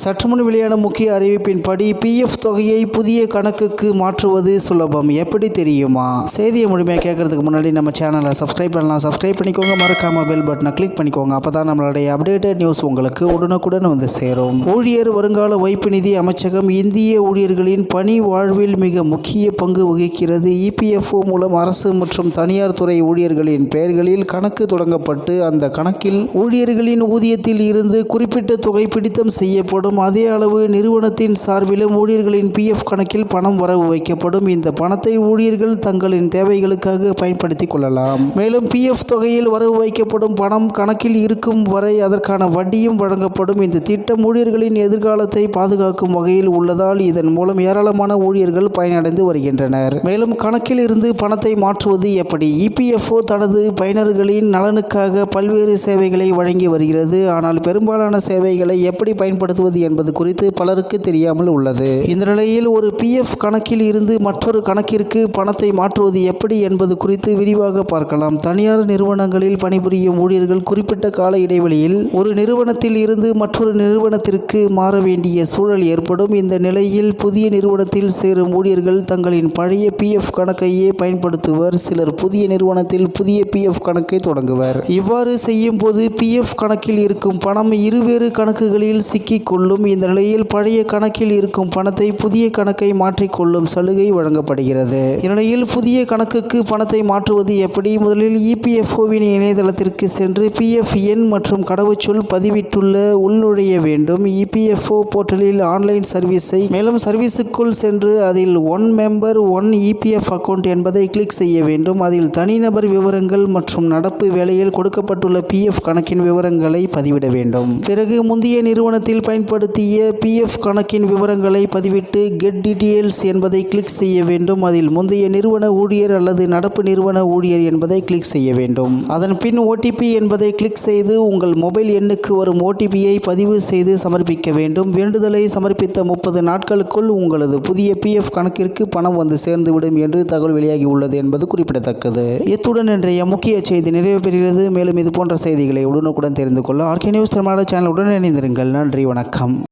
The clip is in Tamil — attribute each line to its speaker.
Speaker 1: சற்றுமுன் வெளியான முக்கிய அறிவிப்பின்படி பிஎஃப் தொகையை புதிய கணக்குக்கு மாற்றுவது சுலபம். எப்படி தெரியுமா? செய்தியை முழுமையாக கேட்கறதுக்கு முன்னாடி நம்ம சேனலை சப்ஸ்கிரைப் பண்ணலாம். சப்ஸ்கிரைப் பண்ணிக்கோங்க. மறக்காம பெல் பட்டனை கிளிக் பண்ணிக்கோங்க. அப்போ தான் நம்மளுடைய அப்டேட்டட் நியூஸ் உங்களுக்கு உடனுக்குடன் வந்து சேரும். ஊழியர் வருங்கால வைப்பு நிதி அமைச்சகம் இந்திய ஊழியர்களின் பணி வாழ்வில் மிக முக்கிய பங்கு வகிக்கிறது. இபிஎஃப்ஓ மூலம் அரசு மற்றும் தனியார் துறை ஊழியர்களின் பெயர்களில் கணக்கு தொடங்கப்பட்டு அந்த கணக்கில் ஊழியர்களின் ஊதியத்தில் இருந்து குறிப்பிட்ட தொகை பிடித்தம் செய்யப்படும். அதே அளவு நிறுவனத்தின் சார்பிலும் ஊழியர்களின் பிஎஃப் கணக்கில் பணம் வரவு வைக்கப்படும். இந்த பணத்தை ஊழியர்கள் தங்களின் தேவைகளுக்காக பயன்படுத்திக் கொள்ளலாம். மேலும் பிஎஃப் தொகையில் வரவு வைக்கப்படும் பணம் கணக்கில் இருக்கும் வரை அதற்கான வட்டியும் வழங்கப்படும். இந்த திட்டம் ஊழியர்களின் எதிர்காலத்தை பாதுகாக்கும் வகையில் உள்ளதால் இதன் மூலம் ஏராளமான ஊழியர்கள் பயனடைந்து வருகின்றனர். மேலும் கணக்கில் இருந்து பணத்தை மாற்றுவது எப்படி? இபிஎஃப்ஓ தனது பயனர்களின் நலனுக்காக பல்வேறு சேவைகளை வழங்கி வருகிறது. ஆனால் பெரும்பாலான சேவைகளை எப்படி பயன்படுத்துவது என்பது குறித்து பலருக்கு தெரியாமல் உள்ளது. இந்த நிலையில் ஒரு பிஎஃப் கணக்கில் இருந்து மற்றொரு கணக்கிற்கு பணத்தை மாற்றுவது எப்படி என்பது குறித்து விரிவாக பார்க்கலாம். தனியார் நிறுவனங்களில் பணிபுரியும் ஊழியர்கள் குறிப்பிட்ட கால இடைவெளியில் ஒரு நிறுவனத்தில் இருந்து மற்றொரு நிறுவனத்திற்கு மாற வேண்டிய சூழல் ஏற்படும். இந்த நிலையில் புதிய நிறுவனத்தில் சேரும் ஊழியர்கள் தங்களின் பழைய பிஎஃப் கணக்கையே பயன்படுத்துவர். சிலர் புதிய நிறுவனத்தில் புதிய பிஎஃப் கணக்கை தொடங்குவர். இவ்வாறு செய்யும் போது பிஎஃப் கணக்கில் இருக்கும் பணம் இருவேறு கணக்குகளில் சிக்கிக் கொள்ளும் இந்த நிலையில் பழைய கணக்கில் இருக்கும் பணத்தை புதிய கணக்கை மாற்றிக்கொள்ளும் சலுகை வழங்கப்படுகிறது. இந்நிலையில் புதிய கணக்குக்கு பணத்தை மாற்றுவது எப்படி? முதலில் இபிஎஃப்ஓவின் இணையதளத்திற்கு சென்று பிஎஃப் எண் மற்றும் கடவுச்சொல் பதிவிட்டுள்ள உள்நுழைய வேண்டும். இபிஎஃப்ஓ போர்ட்டலில் ஆன்லைன் சர்வீஸை மேலும் சர்வீஸுக்குள் சென்று அதில் one member one EPF account என்பதை கிளிக் செய்ய வேண்டும். அதில் தனிநபர் விவரங்கள் மற்றும் நடப்பு வேலையில் கொடுக்கப்பட்டுள்ள பிஎஃப் கணக்கின் விவரங்களை பதிவிட வேண்டும். பிறகு முந்தைய நிறுவனத்தில் பயன்படுத்திய பிஎஃப் கணக்கின் விவரங்களை பதிவிட்டு கெட் டீட்டெயில்ஸ் என்பதை கிளிக் செய்ய வேண்டும். அதில் முந்தைய நிறுவன ஊழியர் அல்லது நடப்பு நிறுவன ஊழியர் என்பதை கிளிக் செய்ய வேண்டும். அதன் பின் ஓடிபி என்பதை கிளிக் செய்து உங்கள் மொபைல் எண்ணுக்கு வரும் ஓடிபியை பதிவு செய்து சமர்ப்பிக்க வேண்டும். வேண்டுதலை சமர்ப்பித்த முப்பது நாட்களுக்குள் உங்களது புதிய பிஎஃப் கணக்கிற்கு பணம் வந்து சேர்ந்துவிடும் என்று தகவல் வெளியாகி உள்ளது என்பது குறிப்பிடத்தக்கது. இத்துடன் இன்றைய முக்கிய செய்தி நிறைவு பெறுகிறது. மேலும் இது போன்ற செய்திகளை உடனுக்குடன் தெரிந்து கொள்ள ஆர்கே நியூஸ் தமிழ் சேனல் உடன் இணைந்திருங்கள். நன்றி வணக்கம். வணக்கம்